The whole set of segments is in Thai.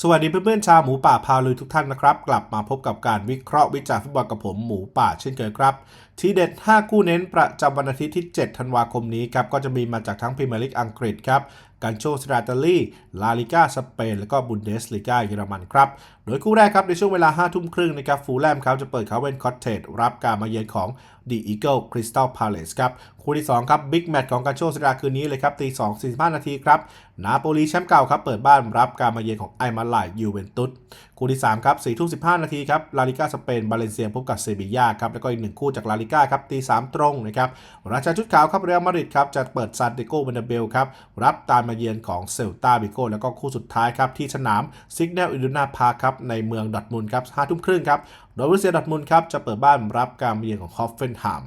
สวัสดีเพื่อนๆชาวหมูป่าพาลุยทุกท่านนะครับ กลับมาพบกับการวิเคราะห์วิจารณ์ฟุตบอลกับผมหมูป่าเช่นเคยครับ ทีเด็ด 5 คู่เน้นประจำวันอาทิตย์ที่ 7 ธันวาคมนี้ครับก็จะมีมาจากทั้งพรีเมียร์ลีกอังกฤษครับกันโชสตราตาลีลาลิก้าสเปน และก็บุนเดสลิกาเยอรมันครับ โดยคู่แรกครับในช่วงเวลา 5 ทุ่มครึ่งนะครับฟูลแลมครับจะเปิดเขาเวนคอตเทจรับการมาเยือนของดีอีเกิลคริสตัลพาเลสครับ คู่ที่ 2 ครับบิ๊กแมตช์ของกันโชสตราคืนนี้เลยครับตี2 45นาทีครับนาโปลีแชมป์เก่าครับเปิดบ้านรับการมาเยือนของไอมาลายยูเวนตุสคู่ที่3ครับ4ทุ่ม15นาทีครับลาลิก้าสเปนบาเลนเซียพบกับเซบียาครับแล้วก็อีกหนึ่งคู่จากลาลิกาครับตี3ตรงนะครับราชาชุดขาวครับเรอัลมาดริดครับจะเปิดซานติโกเบนเบลครับรับการมาเยือนของเซลตาบิโกแล้วก็คู่สุดท้ายครับที่สนามซิกเนลอิดูนาพาครับในเมืองดอทมุนครับ5ทุ่มครึ่งครับโดยบรูเซียดอทมุนครับจะเปิดบ้านรับการมาเยือนของฮอฟเฟนไฮม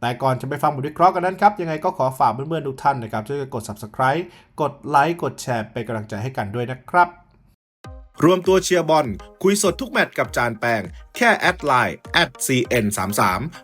แต่ก่อนจะไปฟังบทวิเคราะห์กันนั้นครับ ยังไงก็ขอฝากเพื่อนๆทุกท่านนะครับช่วยกันกด subscribe กดไลค์กดแชร์เป็นกำลังใจให้กันด้วยนะครับ รวมตัวเชียร์บอลคุยสดทุกแมตช์กับจานแปงแค่แอดไลน์ @cn33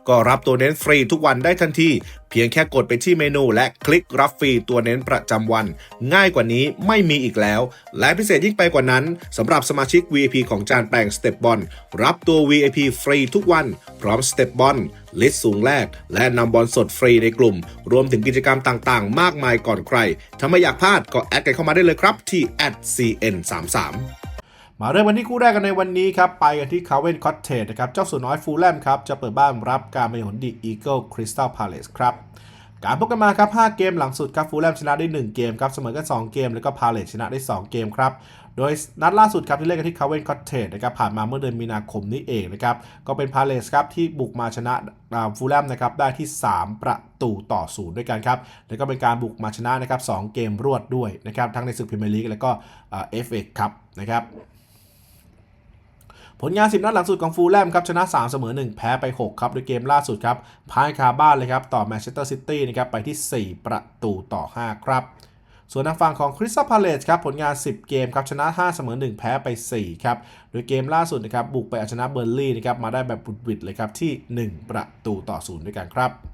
ก็รับตัวเน้นฟรีทุกวันได้ทันที เพียงแค่กดไปที่เมนูและคลิกรับฟรีตัวเน้นประจำวัน ง่ายกว่านี้ไม่มีอีกแล้ว และพิเศษยิ่งไปกว่านั้นสำหรับสมาชิก VIP ของจานแปงสเต็ปบอลรับตัว VIP ฟรีทุกวัน พร้อมสเต็ปบอลลิสต์สูงแรก และนำบอลสดฟรีในกลุ่ม รวมถึงกิจกรรมต่างๆ มากมายก่อนใครถ้าไม่อยากพลาดก็แอดกันเข้ามาได้เลยครับที่ @cn33 มาเริ่มกันที่คู่แรกกันในวันนี้ครับ ไปกันที่คาเวนคอตเทจนะครับ เจ้าสัวน้อยฟูลแลมครับ จะเปิดบ้านรับการมาเยือนดีอีเกิลคริสตัลพาเลสครับ การพบกันมาครับ 5 เกมหลังสุดครับฟูลแลมชนะได้ 1 เกมครับ เสมอกัน 2 เกม แล้วก็พาเลสชนะได้ 2 เกมครับ โดยนัดล่าสุดครับที่เล่นกันที่คาเวนคอตเทจนะครับผ่านมาเมื่อเดือนมีนาคมนี้เองนะครับก็เป็นพาเลสครับที่บุกมาชนะฟูลแลมนะครับได้ที่ 3 ประตูต่อศูนย์ด้วยกันครับ แล้วก็เป็นการบุกมาชนะนะครับ2เกมรวดด้วยนะครับทั้งในศึกพรีเมียร์ลีกแล้วก็เอฟเอครับนะครับ ผลงาน 10 นัดหลังสุดของฟูลแลมครับชนะ 3 เสมอ 1 แพ้ไป 6 ครับโดยเกมล่าสุดครับพ่ายคาบ้านเลยครับต่อแมนเชสเตอร์ซิตี้นะครับไปที่ 4 ประตูต่อ 5 ครับ ส่วนทางฝั่งของคริสตัลพาเลสครับผลงาน 10 เกมครับชนะ 5 เสมอ 1 แพ้ไป 4 ครับ โดยเกมล่าสุดนะครับบุกไปเอาชนะเบอร์ลี่นะครับมาได้แบบบุดวิดเลยครับที่ 1 ประตูต่อ 0 ด้วยกันครับ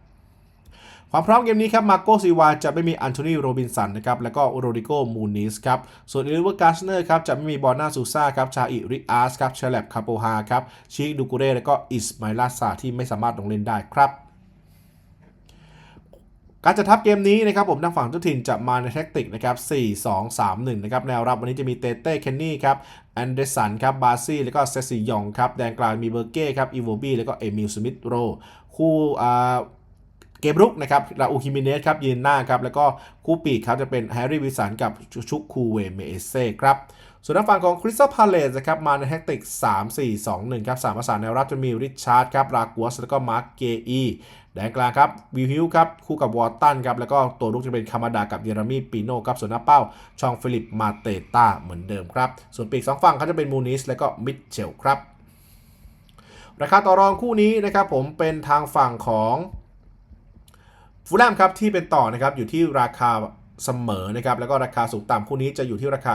ความพร้อมเกมนี้ครับมาโกซิวาจะไม่มีอันโทนีโรบินสันนะครับแล้วก็โรดิโกมูนิสครับส่วนเอลิเวอร์กาสเนอร์ครับจะไม่มีบอลนาซูซ่าครับชาอิริอาสครับเชลบคาโปฮาครับชิดูกุเร่แล้วก็อิสมาลาซาที่ไม่สามารถลงเล่นได้ครับการจัดทัพเกมนี้นะครับผมทางฝั่งเจ้าถิ่นจะมาในแท็กติกนะครับ 4 2 3 1 นะครับแนวรับวันนี้จะมีเตเต้เคนนี่ครับแอนเดรสันครับบาซี่แล้วก็เซซิยองครับแดนกลางมีเบอร์เก้ครับอีโวบี้แล้วก็เอมิลสมิธโรคู่อ่า เกมรุกนะครับราอูคิมิเนสครับยืนหน้าครับ แล้วก็คู่ปีกครับจะเป็นแฮร์รี่วิสันกับชุกคูเวเมเซ่ครับส่วนทางฝั่งของคริสตัลพาเลสนะครับมาในแท็กติก 3 4 2 1 ครับสามประสานแนวรับจะมีริชาร์ดครับรากัวสแล้วก็มาร์กเกอีแดนกลางครับวิวฮิลครับคู่กับวอร์ตันครับแล้วก็ตัวลุกจะเป็นคามาดากับเยเรมีปีโน่ครับส่วนหน้าเป้าชองฟิลิปมาเตต้าเหมือนเดิมครับ ส่วนปีกสองฝั่งเขาจะเป็นมูนิสแล้วก็มิทเชลครับราคาต่อรองคู่นี้นะครับผมเป็นทางฝั่งของ ฟูลแลมครับที่เป็นต่อนะครับอยู่ที่ราคา เสมอนะครับแล้วก็ราคาสูงต่ำคู่นี้จะอยู่ที่ราคา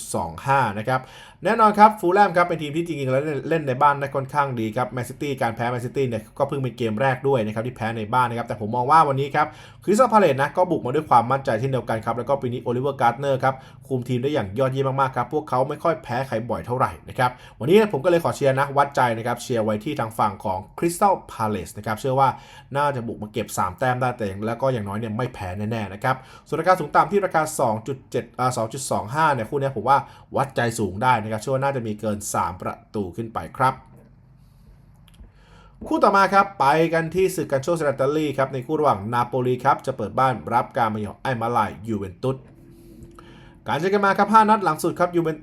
2.25 นะครับ แน่นอนครับฟูลแลมครับเป็นทีมที่จริงๆแล้วเล่นในบ้านได้ค่อนข้างดีครับแมนซิตี้การแพ้แมนซิตี้เนี่ยก็เพิ่งเป็นเกมแรกด้วยนะครับที่แพ้ในบ้านนะครับแต่ผมมองว่าวันนี้ครับคริสตัลพาเลตนะก็บุกมาด้วยความมั่นใจเช่นเดียวกันครับแล้วก็ปีนี้โอลิเวอร์การ์เนอร์ครับคุมทีมได้อย่างยอดเยี่ยมมากๆครับพวกเขาไม่ค่อยแพ้ใครบ่อยเท่าไหร่นะครับวันนี้ผมก็เลยขอเชียร์นะวัดใจนะครับเชียร์ไว้ที่ทางฝั่งของคริสตัลพาเลตนะครับเชื่อว่าน่าจะบุกมาเก็บ 3 แต้มได้แต่แล้วก็อย่างน้อยเนี่ยไม่แพ้แน่ๆนะครับส่วนราคาสูงต่ำที่ราคา 2.7อ่า2.25 เนี่ยคู่นี้ผมว่าวัดใจสูงได้นะครับเชื่อว่าน่าจะมีเกิน 3 ประตูขึ้นไปครับ คู่ต่อมาครับ ไปกันที่ศึกกันโชสแตาลีครับในคู่ระหว่างนาโปลีครับจะเปิดบ้านรับการมาเยือนไอมาลายยูเวนตุสการเจอกันมาครับ 5 นัดหลังสุดครับยูเวน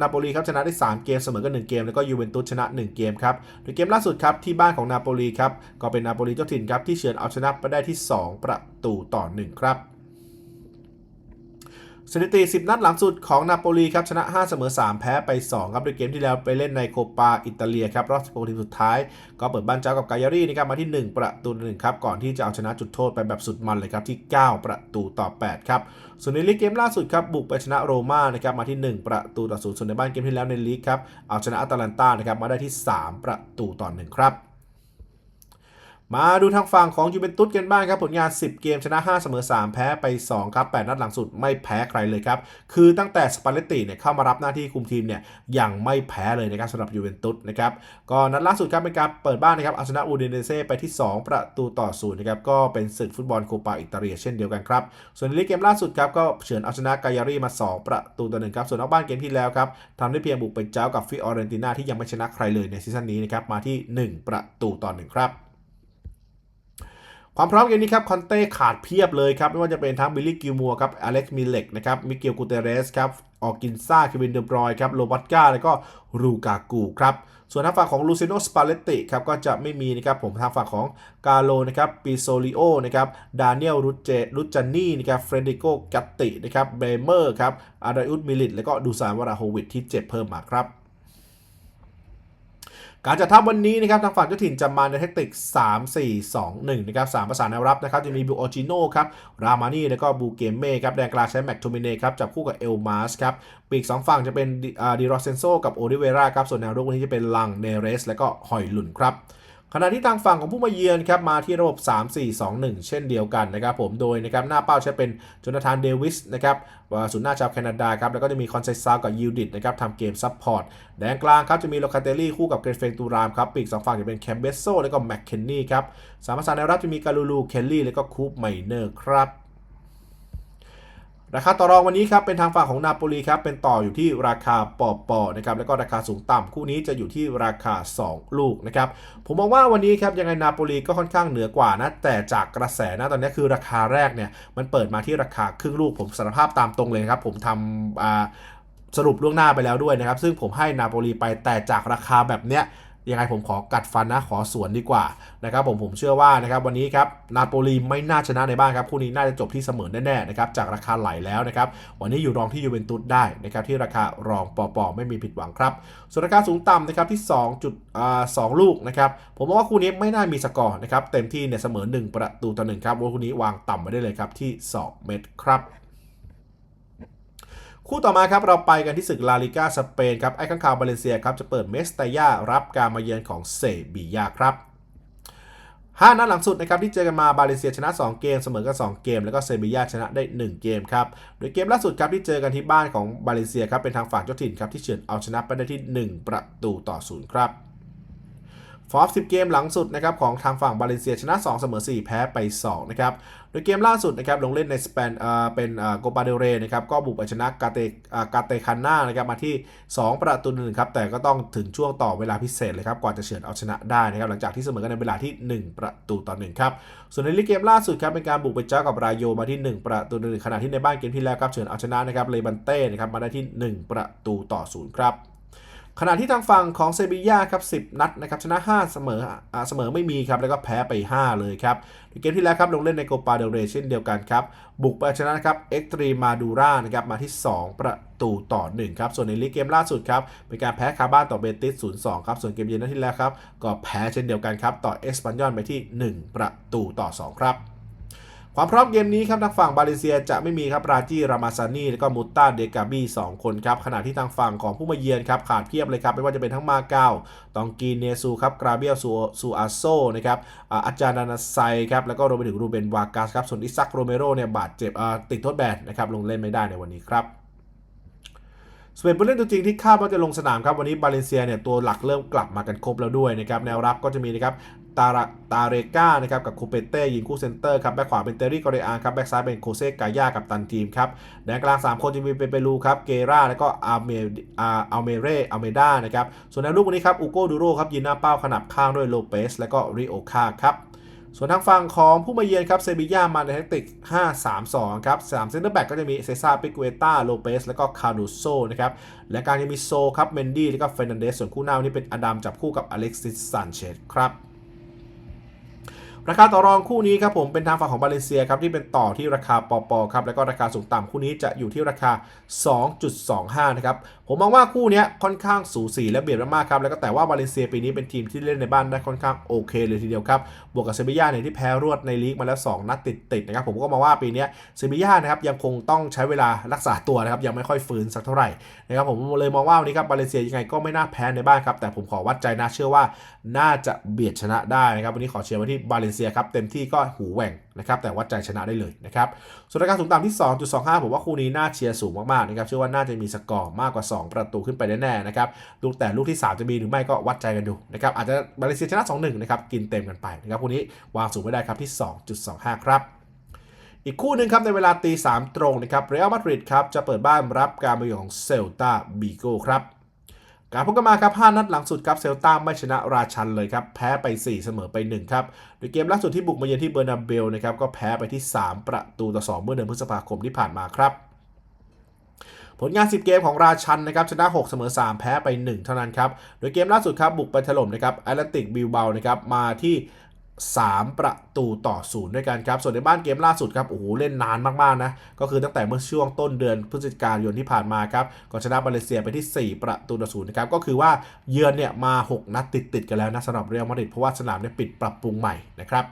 นาโปลีครับชนะได้ 3 เกมเสมอกัน 1 เกม แล้วก็ยูเวนตุสชนะ 1 เกมครับโดยเกมล่าสุดครับที่บ้านของนาโปลีครับก็เป็นนาโปลีเจ้าถิ่นครับที่เฉือนเอาชนะไปได้ที่ 2 ประตูต่อ 1 ครับ สถิติ 10 นัดหลังสุดของนาโปลีครับชนะ 5 เสมอ 3 แพ้ไป 2 ครับโดยเกมที่แล้วไปเล่นในโคปาอิตาเลียครับรอบ16ทีมสุดท้าย ก็เปิดบ้านเจ้ากับกายารีนะครับมาที่ 1 ประตู1ครับก่อนที่จะเอาชนะจุดโทษไปแบบสุดมันเลยครับที่ 9 ประตูต่อ 8 ครับส่วนในลีกเกมล่าสุดครับบุกไปชนะโรม่านะครับมาที่ 1 ประตูต่อ0ส่วนในบ้านเกมที่แล้วในลีกครับเอาชนะอัตแลนตานะครับมาได้ที่ 3 ประตูต่อ1ครับ มาดูทางฝั่งของยูเวนตุสกันบ้างครับ ผลงาน 10 เกมชนะ 5 เสมอ 3 แพ้ไป 2 ครับ 8 นัดหลังสุดไม่แพ้ใครเลยครับ คือตั้งแต่สปาเลตติเนี่ยเข้ามารับหน้าที่คุมทีมเนี่ยยังไม่แพ้เลยนะครับสำหรับยูเวนตุสนะครับก็นัดล่าสุดครับเป็นการเปิดบ้านนะครับเอาชนะอูเดเนเซ่ไปที่ 2 ประตูต่อศูนย์นะครับก็เป็นศึกฟุตบอลโคปาอิตาเลียเช่นเดียวกันครับส่วนในลีกเกมล่าสุดครับก็เฉือนเอาชนะกายารีมา 2 ประตูต่อหนึ่งครับส่วนนอกบ้านเกมที่แล้วครับทำได้เพียงบุกไปเจ้ากับฟิออเรนตินาที่ยังไม่ชนะใครเลยในซีซั่นนี้นะครับมาที่ 1 ประตูต่อหนึ่งครับ ความพร้อมเกมนี้ครับคอนเต้ขาดเพียบเลยครับ ไม่ว่าจะเป็นทั้งบิลลี่กิลมัวครับอเล็กซ์มิเล็กนะครับมิเกลกูเตเรสครับออกินซ่าเควินเดบรอยครับโรบัตกาแล้วก็รูกากูครับส่วนทางฝั่งของลูเซโนสปาเลตติครับก็จะไม่มีนะครับผมทางฝั่งของกาโลนะครับปิโซลิโอนะครับดานิเอลรุเจรุจานี่นะครับเฟรดิโกกัตตินะครับเบเมอร์ครับอาดาอุดมิลิตแล้วก็ดูซานวาราโฮวิชที่เจ็บเพิ่มมาครับ การจัดทัพวันนี้นะครับทางฝั่งเจ้าถิ่นจะมาในเทคติก3 4 2 1 นะครับ3ประสานแนวรับนะครับจะมีบูโอจิโน่ครับรามานี่แล้วก็บูเกเม่ครับแดนกลางใช้แม็กโทมิเน่ครับจับคู่กับเอลมาสครับปีกสองฝั่งจะเป็นดิโรเซนโซกับโอริเวราครับส่วนแนวรุกวันนี้จะเป็นลังเนเรส และก็หอยหลุนครับ ขณะที่ทางฝั่งของผู้มาเยือนครับมาที่ระบบ 3-4-2-1 เช่นเดียวกันนะครับผมโดยนะครับหน้าเป้าใช้เป็นโจนาธานเดวิสนะครับศูนย์หน้าชาวแคนาดาครับแล้วก็จะมีคอนเซซาวกับยูดิตนะครับทำเกมซับพอร์ตแดนกลางครับจะมีโลคาเตลลี่คู่กับเกรเฟนตูรามครับปีกสองฝั่งจะเป็นแคมเบสโซแล้วก็แม็กเคนนี่ครับสามภาษานในรับจะมีกาลูลูเคลลี่แล้วก็คูปไมเนอร์ครับ ราคาต่อรองวันนี้ครับเป็นทางฝั่งของนาโปลีครับเป็นต่ออยู่ที่ราคาปอปอนะครับแล้วก็ราคาสูงต่ำคู่นี้จะอยู่ที่ราคา 2 ลูกนะครับผมมองว่าวันนี้ครับยังไงนาโปลีก็ค่อนข้างเหนือกว่านะแต่จากกระแสนะตอนนี้คือราคาแรกเนี่ยมันเปิดมาที่ราคาครึ่งลูกผมสารภาพตามตรงเลยครับผมทำสรุปล่วงหน้าไปแล้วด้วยนะครับซึ่งผมให้นาโปลีไปแต่จากราคาแบบเนี้ย ยังไงผมขอกัดฟันนะขอสวนดีกว่านะครับผมผมเชื่อว่านะครับวันนี้ครับนาโปลีไม่น่าชนะในบ้านครับคู่นี้น่าจะจบที่เสมอแน่ๆนะครับจากราคาไหลแล้วนะครับวันนี้อยู่รองที่ยูเวนตุสได้นะครับที่ราคารองปอปอไม่มีผิดหวังครับส่วนราคาสูงต่ำนะครับที่2จุดอ่า2ลูกนะครับผมว่าคู่นี้ไม่น่ามีสกอร์นะครับเต็มที่เนี่ยเสมอ 1 ประตูต่อหนึ่งครับว่าคู่นี้วางต่ำไว้ได้เลยครับที่ 2 เม็ดครับ คู่ต่อมาครับเราไปกันที่ศึกลาลิกาสเปนครับไอ้ข้างคาวบาเลเซียครับจะเปิดเมสตายารับการมาเยือนของเซบียาครับ5นัดหลังสุดนะครับที่เจอกันมาบาเลเซียชนะ 2 เกมเสมอกัน2เกม แล้วก็เซบียาชนะได้ 1 เกมครับโดยเกมล่าสุดครับที่เจอกันที่บ้านของบาเลเซียครับเป็นทางฝั่งเจ้าถิ่นครับที่เฉือนเอาชนะไปได้ที่ 1 ประตูต่อ0ครับ ฟอร์10 เกมหลังสุดนะครับของทางฝั่งบาเลนเซียชนะ 2 เสมอ 4 แพ้ไป 2 นะครับ โดยเกมล่าสุดนะครับลงเล่นในสเปนเป็นโกปาเดเรนะครับก็บุกไปชนะกาเตกาเตคาน่านะครับมาที่ 2 ประตูหนึ่งครับแต่ก็ต้องถึงช่วงต่อเวลาพิเศษเลยครับกว่าจะเฉือนเอาชนะได้นะครับหลังจากที่เสมอกันในเวลาที่ 1 ประตูต่อ1ครับส่วนในลีกเกมล่าสุดครับเป็นการบุกไปเจ้ากับรายโยมาที่ 1 ประตูหนึ่งขณะที่ในบ้านเกมที่แล้วครับเฉือนเอาชนะนะครับเลบันเต้นะครับมาได้ที่ 1 ประตูต่อ0ครับ ขณะที่ทางฝั่งของเซบียาครับ10 นัดนะครับชนะ 5 เสมออเสมอไม่มีครับแล้วก็แพ้ไป 5 เลยครับเกมที่แล้วครับลงเล่นในโกปาเดลเรเช่นเดียวกันครับ บุกไปชนะครับเอ็กตรีมาดูรานะครับมาที่ 2 ประตูต่อ 1 ครับ ส่วนในลีกเกมล่าสุดครับ เป็นการแพ้คาบ้านต่อเบติส 0-2 ครับ ส่วนเกมเย็นนัดที่แล้วครับ ก็แพ้เช่นเดียวกันครับ ต่อเอสปันยอนไปที่ 1 ประตูต่อ 2 ครับ ความพร้อมเกมนี้ครับทางฝั่งบาเลเซียจะไม่มีครับราจีรามาซานีและก็มุตตาเดกาบี2คนครับขณะที่ทางฝั่งของผู้มาเยือนครับขาดเพียบเลยครับไม่ว่าจะเป็นทั้งมาเกาตองกีเนซูครับกราเบียลซูซูอาโซนะครับอาจารย์นานาไซครับแล้วก็รวมไปถึงรูเบนวากัสครับส่วนอิซักโรเมโรเนี่ยบาดเจ็บติดโทษแบนนะครับลงเล่นไม่ได้ในวันนี้ครับ สเปนผู้เล่นตัวจริงที่คาดว่าจะลงสนามครับวันนี้บาเลนเซียเนี่ยตัวหลักเริ่มกลับมากันครบแล้วด้วยนะครับแนวรับก็จะมีนะครับตาตาเรกานะครับกับคูเปเต้ยิงคู่เซนเตอร์ครับแบ็คขวาเป็นเตอรี่กอเรอาครับแบ็คซ้ายเป็นโคเซกายากับตันทีมครับแดนกลาง 3 คนจะมีเปเปรูครับเกราแล้วก็อาเมอาเมเรอาเมดานะครับส่วนในวลูกวันนี้ครับอูโกดูโรครับยิงหน้าเป้าขนาบข้างด้วยโลเปสแล้วก็ริโอคาครับ ส่วนทางฝั่งของผู้มาเยือนครับเซบีย่ามาในแทคติก 5-3-2 ครับ3เซนเตอร์แบ็กก็จะมีเซซ่าปิกเวต้าโลเปสแล้วก็คารูโซนะครับ และการยังมีโซครับเมนดี้แล้วก็เฟรนันเดสส่วนคู่หน้านี้เป็นอดัมจับคู่กับอเล็กซิสซานเชสครับราคาต่อรองคู่นี้ครับผมเป็นทางฝั่งของบาเลเซียครับที่เป็นต่อที่ราคาปอปอครับแล้วก็ราคาสูงต่ำคู่นี้จะอยู่ที่ราคา 2.25 นะครับ ผมมองว่าคู่นี้ค่อนข้างสูสีและเบียดมากๆครับแล้วก็แต่ว่าบาเลนเซียปีนี้เป็นทีมที่เล่นในบ้านได้ค่อนข้างโอเคเลยทีเดียวครับบวกกับเซบีย่าเนี่ยที่แพ้รวดในลีกมาแล้ว 2 นัดติดๆนะครับผมก็มองว่าปีนี้เซบีย่านะครับยังคงต้องใช้เวลารักษาตัวนะครับยังไม่ค่อยฟื้นสักเท่าไหร่นะครับผมเลยมองว่าวันนี้ครับบาเลนเซียยังไงก็ไม่น่าแพ้ในบ้านครับแต่ผมขอวัดใจนะเชื่อว่าน่าจะเบียดชนะได้นะครับวันนี้ขอเชียร์ไว้ที่บาเลนเซียครับเต็มที่ก็หูแหว่ง นะครับแต่วัดใจชนะได้เลยนะครับส่วนราคาสูงต่ำที่ 2.25 ผมว่าคู่นี้น่าเชียร์สูงมากๆนะครับเชื่อว่าน่าจะมีสกอร์มากกว่า 2 ประตูขึ้นไปแน่ๆนะครับลูกแต่ลูกที่ 3 จะมีหรือไม่ก็วัดใจกันดูนะครับอาจจะบาเลเซียชนะ 2-1 นะครับกินเต็มกันไปนะครับคู่นี้วางสูงไม่ได้ครับที่ 2.25 ครับอีกคู่หนึ่งครับในเวลาตีสามตรงนะครับเรอัลมาดริดครับจะเปิดบ้านรับการมาเยือนของเซลตาบีโกครับ การพบกันมาครับ 5 นัดหลังสุดครับ เซลตาไม่ชนะราชันเลยครับ แพ้ไป 4 เสมอไป 1 ครับ โดยเกมล่าสุดที่บุกมาเยือนที่เบอร์นาเบลนะครับ ก็แพ้ไปที่ 3 ประตูต่อ 2 เมื่อเดือนพฤษภาคมที่ผ่านมาครับ ผลงาน 10 เกมของราชันนะครับ ชนะ 6 เสมอ 3 แพ้ไป 1 เท่านั้นครับ โดยเกมล่าสุดครับ บุกไปถล่มนะครับแอตแลติกบิลเบานะครับ มาที่ 3 ประตูต่อศูนย์ด้วยกันครับ ส่วนในบ้านเกมล่าสุดครับ โอ้โห เล่นนานมาก ๆ นะ ก็คือตั้งแต่เมื่อช่วงต้นเดือนพฤศจิกายนที่ผ่านมาครับก็ชนะมาเลเซียไปที่ 4 ประตูต่อศูนย์นะครับ ก็คือว่าเยือนเนี่ยมา 6 นัดติด ๆ กันแล้วนะสำหรับเรอัลมาดริดเพราะว่าสนามเนี่ยปิดปรับปรุงใหม่นะครับ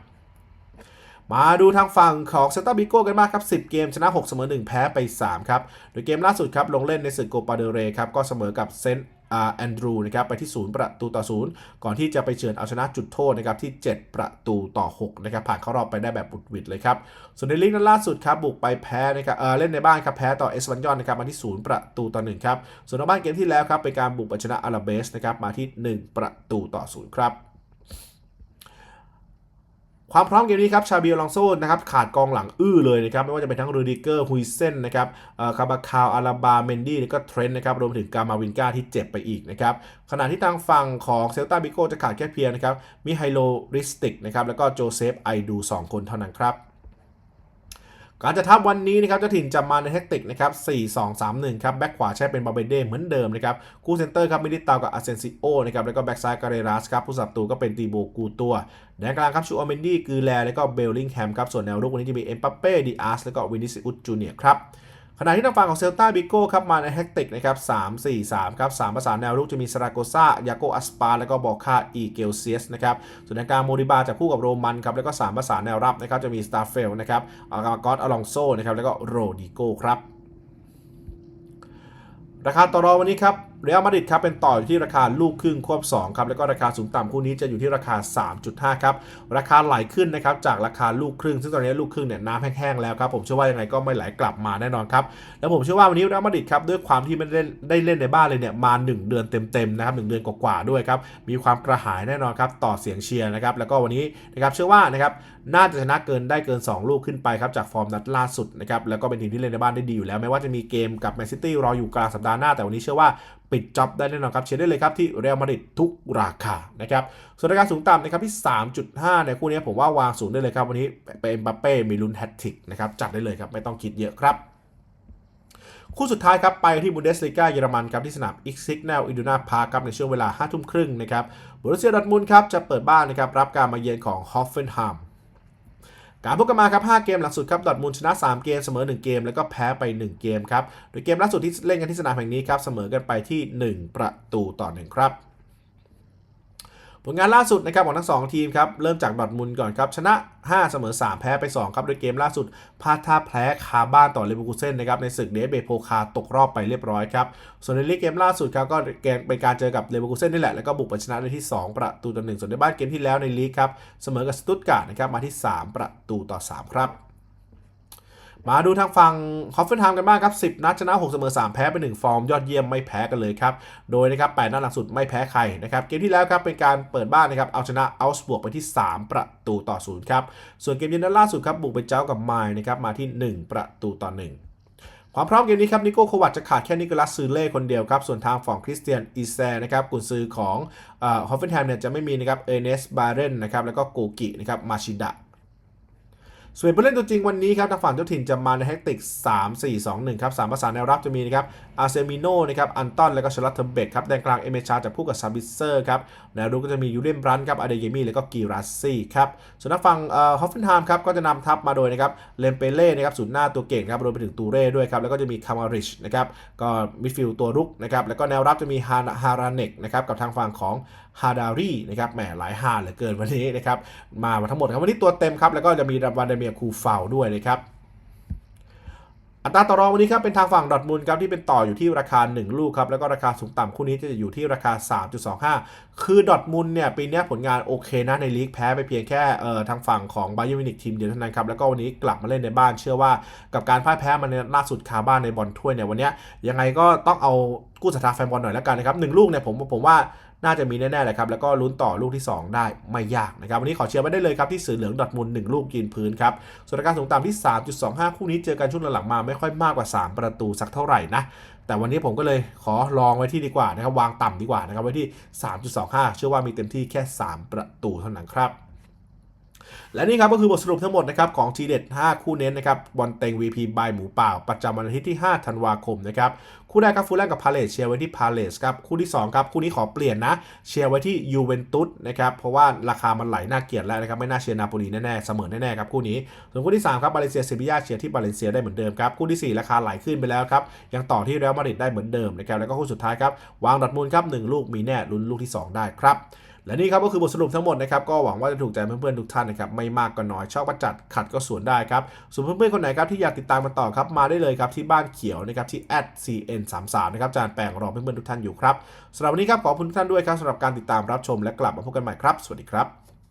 มาดูทางฝั่งของเซตาบิโก้กันบ้างครับ 10 เกม ชนะ 6 เสมอ 1 แพ้ไป 3 ครับ โดยเกมล่าสุดครับ ลงเล่นในศึกโกปาเดเรครับ ก็เสมอกับเซนต์ แอนดรูนะครับไปที่ 0 ประตูต่อ 0 ก่อนที่จะไปเฉือนเอาชนะจุดโทษนะครับที่ 7 ประตูต่อ6นะครับผ่านเข้ารอบไปได้แบบบุดหวิดเลยครับ ส่วนในลีกนั้นล่าสุดครับบุกไปแพ้นะครับเออเล่นในบ้านครับแพ้ต่อเอสวันยอนนะครับมาที่ 0 ประตูต่อ1ครับส่วนในบ้านเกมที่แล้วครับเป็นการบุกไปชนะอาราเบสนะครับมาที่ 1 ประตูต่อ 0 ครับ ความพร้อมเกมนี้ครับชาบิลองโซนะครับขาดกองหลังอื้อเลยนะครับไม่ว่าจะเป็นทั้งรูดิเกอร์ฮุยเซนนะครับคาบาคาวอาราบาเมนดี้แล้วก็เทรนต์นะครับรวมถึงกามาวินกาที่เจ็บไปอีกนะครับขณะที่ทางฝั่งของเซลตาบิโกจะขาดแค่เพียงนะครับมิไฮโลริสติกนะครับแล้วก็โจเซฟไอดู 2 คนเท่านั้นครับ การจะทับวันนี้นะครับเจ้าถิ่นจะมาในแท็กติกนะครับ 4-2-3-1 ครับ แบ็กขวาใช้เป็นบาเบเดเหมือนเดิมนะครับ คู่เซนเตอร์ครับมิลิตาวกับอาเซนซิโอนะครับ แล้วก็แบ็กซ้ายกาเรรัสครับ ผู้สับตูก็เป็นตีโบกูตัว แดนกลางครับชูอเมนดี้กือแลแล้วก็เบลลิงแฮมครับ ส่วนแนวรุกวันนี้จะมีเอ็มปัปเป้ดิอาสแล้วก็วินิสิอุตจูเนียครับ ขณะที่ทางฝั่งของเซลตาบิโก้ครับมาในแฮกติกนะครับ3-4-3ครับ3ภาษาแนวรุกจะมีซาราโกซายาโกอัสปา แล้วก็บอคาอีเกลเซียสนะครับส่วนในการโมริบาจะคู่กับโรมันครับแล้วก็3ภาษาแนวรับนะครับจะมีสตาร์เฟลนะครับอากากอตอลองโซนะครับแล้วก็โรดิโก้ครับ ราคาต่อรองวันนี้ครับเรอัลมาดริดครับเป็นต่ออยู่ที่ราคาลูกครึ่งควบ2ครับแล้วก็ราคาสูงต่ำคู่นี้จะอยู่ที่ราคา 3.5 ครับ ราคาไหลขึ้นนะครับจากราคาลูกครึ่ง ซึ่งตอนนี้ลูกครึ่งเนี่ยน้ำแห้งๆแล้วครับผมเชื่อว่ายังไงก็ไม่ไหลกลับมาแน่นอนครับแล้วผมเชื่อว่าวันนี้เรอัลมาดริดครับด้วยความที่ไม่ได้ได้เล่นในบ้านเลยเนี่ยมา 1 เดือนเต็มๆนะครับหเดือนกว่าๆด้วยครับมีความกระหายแน่นอนครับต่อเสียงเชียร์นะครับแล้วก็วันนี้นะครับเชื่อว่านะครับน่าจะชนะเกินได้เกิน 2 ลูกขึ้นไปครับจากฟอร์มนัดล่าสุดนะครับแล้วก็เป็นทีมที่เล่นในบ้านได้ดีอยู่แล้วไม่ว่าจะมีเกมกับแมนซิตี้รออยู่กลางสัปดาห์หน้าแต่วันนี้เชื่อว่าปิดจ็อบได้แน่นอนครับเชียร์ได้เลยครับที่เรอัลมาดริดทุกราคานะครับส่วนราคาสูงต่ำนะครับที่ 3.5ในคู่นี้ผมว่าวางสูงได้เลยครับ วันนี้เป็นบัปเป้มีลุ้นแฮตทริกนะครับจัดได้เลยครับไม่ต้องคิดเยอะครับคู่สุดท้ายครับไปที่บุนเดสลีกาเยอรมันครับที่สนามอิกซิกแนลอิดูนาพาร์ครับในช่วงเวลา5ทุ่มครึ่งนะครับบุรุษเซียดอทมุนครับจะเปิดบ้านนะครับรับการมาเยือนของฮอฟเฟนฮัม การพบกันมาครับ 5 เกมหลังสุดครับดอทมูลชนะ 3 เกมเสมอ 1 เกม แล้วก็แพ้ไป 1 เกมครับ โดยเกมล่าสุดที่เล่นกันที่สนามแห่งนี้ครับ เสมอกันไปที่ 1 ประตูต่อ 1 ครับ ผลงานล่าสุดนะครับของทั้ง 2 ทีมครับ เริ่มจากดอทมุนก่อนครับ ชนะ 5 เสมอ 3 แพ้ไป 2 ครับ โดยเกมล่าสุดพลาดท่าแพ้คาบ้านต่อเลเวอร์คูเซ่นนะครับ ในศึกเดฟเบโพคาตกรอบไปเรียบร้อยครับ ส่วนในลีกเกมล่าสุดครับ ก็เป็นการเจอกับเลเวอร์คูเซ่นนี่แหละ แล้วก็บุกไปชนะได้ที่ 2 ประตูต่อ1ส่วนในบ้านเกมที่แล้วในลีกครับเสมอกับสตุตการ์ดนะครับมาที่ 3 ประตูต่อ 3 ครับ มาดูทางฝั่งฮอฟเฟนไฮม์กันบ้างครับ 10 นัดชนะ 6 เสมอ 3 แพ้ไป 1 ฟอร์ม ยอดเยี่ยมไม่แพ้กันเลยครับ โดยนะครับ 8 นัดหลังสุดไม่แพ้ใครนะครับ เกมที่แล้วครับ เป็นการเปิดบ้านนะครับ เอาชนะอัลส์บวกไปที่ 3 ประตูต่อ 0 ครับ ส่วนเกมเย็นนัดล่าสุดครับบุกไปเจ้ากับไมล์นะครับ มาที่ 1 ประตูต่อ 1ความพร้อมเกมนี้ครับนิโก้โควัตจะขาดแค่นิโคลัสซือเล่คนเดียวครับ ส่วนทางฝั่งคริสเตียนอีแซนะครับกุนซือของฮอฟเฟนไฮม์เนี่ยจะไม่มีนะครับเอเนสบาเรนนะครับแล้วก็โกกินะครับมาชิดะ ส่วนผู้เล่นตัวจริงวันนี้ครับทางฝั่งเจ้าถิ่นจะมาในแฮกติก 3 4 2 1 ครับสามประสานแนวรับจะมีนะครับอาเซมิโนนะครับอันตอนแล้วก็ชลัตเทเบกครับแดนกลางเอเมชาจับคู่กับซาบิเซอร์ครับแนวรุกก็จะมียูเดนบรันครับอเดเยมีแล้วก็กีราซี่ครับส่วนทางฝั่งฮอฟเฟนไฮม์ครับก็จะนำทัพมาโดยนะครับเลมเปเล่นะครับศูนย์หน้าตัวเก่งครับรวมไปถึงตูเร่ด้วยครับแล้วก็จะมีคามาริชนะครับก็มิดฟิลด์ตัวรุกนะครับแล้วก็แนวรับจะมีฮาราเนกนะครับกับทางฝั่งของ ฮาดารีนะครับแหมหลายฮาเหลือเกินวันนี้นะครับมามาทั้งหมดครับวันนี้ตัวเต็มครับ แล้วก็จะมีวันเดเมียคูฟาด้วยนะครับอัตราต่อรองวันนี้ครับเป็นทางฝั่งดอทมุนด์ครับที่เป็นต่ออยู่ที่ราคา 1 ลูกครับแล้วก็ราคาสูงต่ำคู่นี้จะอยู่ที่ราคา 3.25 คือดอทมุนด์เนี่ยปีนี้ผลงานโอเคนะในลีกแพ้ไปเพียงแค่เอ่อทางฝั่งของบาเยอร์มินิกทีมเดียวเท่านั้นครับแล้วก็วันนี้กลับมาเล่นในบ้านเชื่อว่ากับการพ่ายแพ้มันในล่าสุดคาบ้านในบอลถ้วยเนี่ยวันนี้ยยังไงก็ต้องเอากู้ศรัทธาแฟนบอลหน่อยแล้วกันนะครับหนึ่งลูกเนี่ยผมผมว่า น่าจะมีแน่ๆเลยครับแล้วก็ลุ้นต่อลูกที่ 2 ได้ไม่ยากนะครับวันนี้ขอเชียร์ไว้ได้เลยครับที่สื่อเหลืองดอทมุน1ลูกยืนพื้นครับส่วนการสูงต่ำที่ 3.25 คู่นี้เจอกันช่วงหลังมาไม่ค่อยมากกว่า 3 ประตูสักเท่าไหร่นะแต่วันนี้ผมก็เลยขอลองไว้ที่ดีกว่านะครับวางต่ำดีกว่านะครับไว้ที่ 3.25 เชื่อว่ามีเต็มที่แค่ 3 ประตูเท่านั้นครับ และนี่ครับก็คือบทสรุปทั้งหมดนะครับของทีเด็ด 5 คู่เน้นนะครับบอลเต็ง VP บายหมูป่าประจำวันอาทิตย์ที่ 5 ธันวาคมนะครับคู่แรกครับฟูลแลมกับพาเลสเชียร์ไว้ที่พาเลสครับคู่ที่ 2 ครับคู่นี้ขอเปลี่ยนนะ เชียร์ไว้ที่ยูเวนตุสนะครับเพราะว่าราคามันไหลน่าเกลียดแล้วนะครับไม่น่าเชียร์นาโปลีแน่ๆเสมอแน่ๆครับคู่นี้ส่วนคู่ที่3ครับบาเลเซียเซบียาเชียร์ที่บาเลเซียได้เหมือนเดิมครับคู่ทีสี่4 ราคาไหลขึ้นไปแล้วครับยังต่อที่เรอัลมาดริดได้เหมือนเดิมนะครับแล้วก็คู่สุดท้ายครับวางดอทมุนด์ครับหนึ่งลูกมีแน่ลุ้นลูกที่ 2 ได้ครับ และนี่ครับก็คือบทสรุปทั้งหมดนะครับก็หวังว่าจะถูกใจเพื่อนๆทุกท่านนะครับไม่มากก็น้อยชอบประจัดขัดก็สวนได้ครับส่วนเพื่อนๆคนไหนครับที่อยากติดตามมาต่อครับมาได้เลยครับที่บ้านเขียวนะครับที่ @cn33 นะครับจานแปลงรอเพื่อนๆทุกท่านอยู่ครับสำหรับวันนี้ครับขอบคุณทุกท่านด้วยครับสำหรับการติดตามรับชมและกลับมาพบกันใหม่ครับ สวัสดีครับ